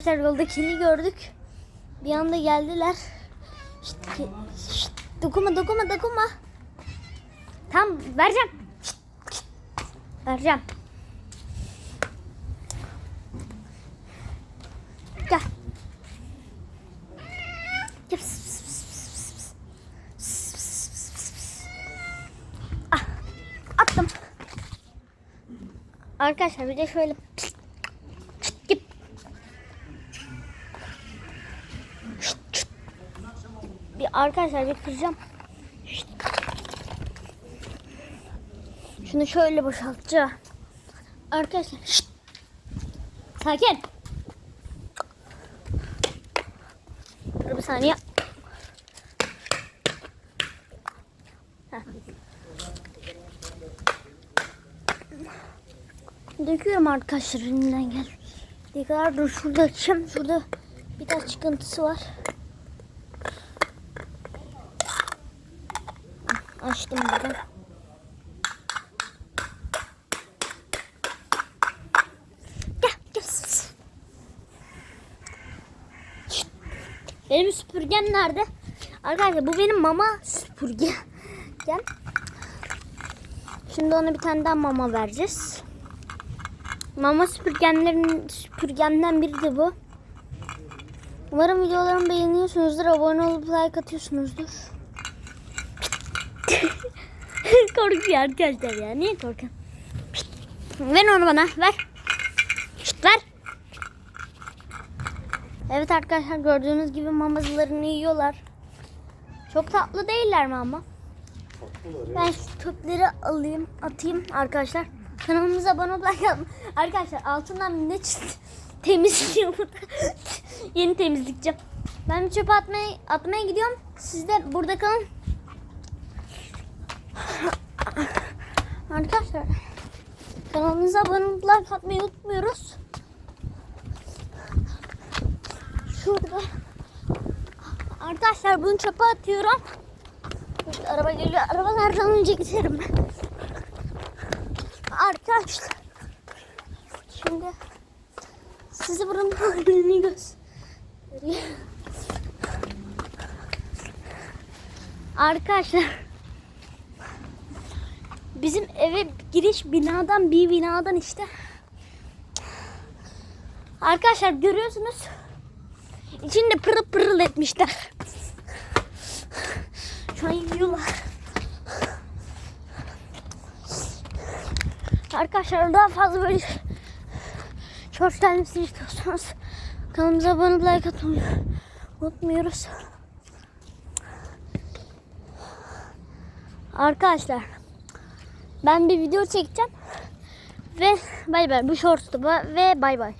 Arkadaşlar yolda kili gördük. Bir anda geldiler. Şşt, ki- şşt, dokunma dokunma dokunma. Tam vereceğim. Şşt, şşt, vereceğim. Gel. Gel. Ah, attım. Arkadaşlar bir de şöyle arkadaşlar bir kıracağım. Şunu şöyle boşaltacağım. Arkadaşlar şşt. Sakin. Dur bir saniye. Döküyorum arkadaşlar elinden gel. Ne kadar dur şurada açayım. Şurada biraz çıkıntısı var. Açtım burada. Benim süpürgem nerede? Arkadaşlar bu benim mama süpürgem. Şimdi ona bir tane daha mama vereceğiz. Mama süpürgenlerin süpürgemden biri de bu. Umarım videolarımı beğeniyorsunuzdur. Abone olup like atıyorsunuzdur. Korkuyor arkadaşlar ya. Niye korkuyorsun? Şşt. Ver onu bana. Ver. Ver. Evet arkadaşlar gördüğünüz gibi mamazlarını yiyorlar. Çok tatlı değiller mi ama? Ben şu çöpleri alayım, atayım arkadaşlar. Kanalımıza abone olmayı. Arkadaşlar altından ne çıktı? Temizliyor burada. Yeni temizlikçi. Ben bir çöpe atmaya, atmaya gidiyorum. Siz de burada kalın. Arkadaşlar kanalımıza abone olup like atmayı unutmuyoruz. Şurada Arkadaşlar bunu çöpe atıyorum. İşte araba geliyor. Araba nereden önce giderim ben. Arkadaşlar şimdi size buranın halini göstereyim. Arkadaşlar Bizim eve giriş binadan bir binadan işte. Arkadaşlar görüyorsunuz. İçinde pırıl pırıl etmişler. Şu an yiyorlar. Arkadaşlar daha fazla böyle short gelmesini istiyorsanız kanalımıza abone olup like atmayı unutmuyoruz. Arkadaşlar ben bir video çekeceğim. Ve bay bay. Bu shorts'tu bu ve bay bay.